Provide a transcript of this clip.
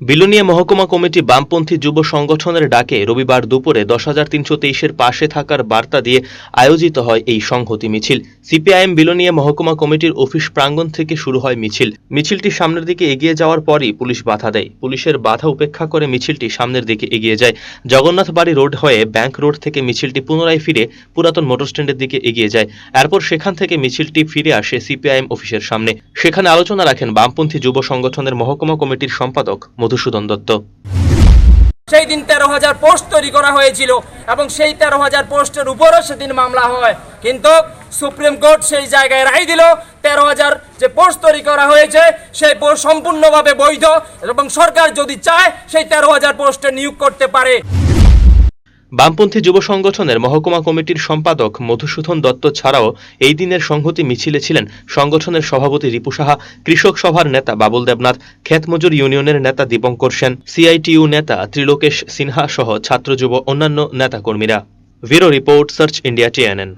বিলোনিয়া মহকুমা কমিটি বামপন্থী যুব সংগঠনের ডাকে রবিবার দুপুরে দশ হাজার তিনশো তেইশের পাশে থাকার বার্তা দিয়ে আয়োজিত হয় এই সংহতি মিছিল। সিপিআইএম বিলোনিয়া মহকুমা কমিটির অফিস প্রাঙ্গণ থেকে শুরু হয় মিছিল। মিছিলটি সামনের দিকে এগিয়ে যাওয়ার পরই পুলিশ বাধা দেয়। পুলিশের বাধা উপেক্ষা করে মিছিলটি সামনের দিকে এগিয়ে যায়। জগন্নাথ বাড়ি রোড হয়ে ব্যাংক রোড থেকে মিছিলটি পুনরায় ফিরে পুরাতন মোটর স্ট্যান্ডের দিকে এগিয়ে যায়। এরপর সেখান থেকে মিছিলটি ফিরে আসে সিপিআইএম অফিসের সামনে। সেখানে আলোচনা রাখেন বামপন্থী যুব সংগঠনের মহকুমা কমিটির সম্পাদক মধুসূদন দত্ত। সেই দিন তেরো হাজার পোস্ট তৈরি করা হয়েছিল এবং সেই তেরো হাজার পোস্টের উপরও সেদিন মামলা হয়। কিন্তু সুপ্রিম কোর্ট সেই জায়গায় রায় দিল, তেরো হাজার যে পোস্ট তৈরি করা হয়েছে সেই পোস্ট সম্পূর্ণভাবে বৈধ এবং সরকার যদি চায় সেই তেরো হাজার পোস্টে নিয়োগ করতে পারে। বামপন্থী যুব সংগঠনের মহকুমা কমিটির সম্পাদক মধুসূদন দত্ত ছাড়াও এই দিনের সংহতি মিছিলে ছিলেন সংগঠনের সভাপতি রিপু সাহা, কৃষক সভার নেতা বাবুল দেবনাথ, খেতমজুর ইউনিয়নের নেতা দীপঙ্কর সেন সিআইটিইউ নেতা ত্রিলোকেশ সিনহা সহ ছাত্র যুব অন্যান্য নেতাকর্মীরা। Bureau report, search India TNN.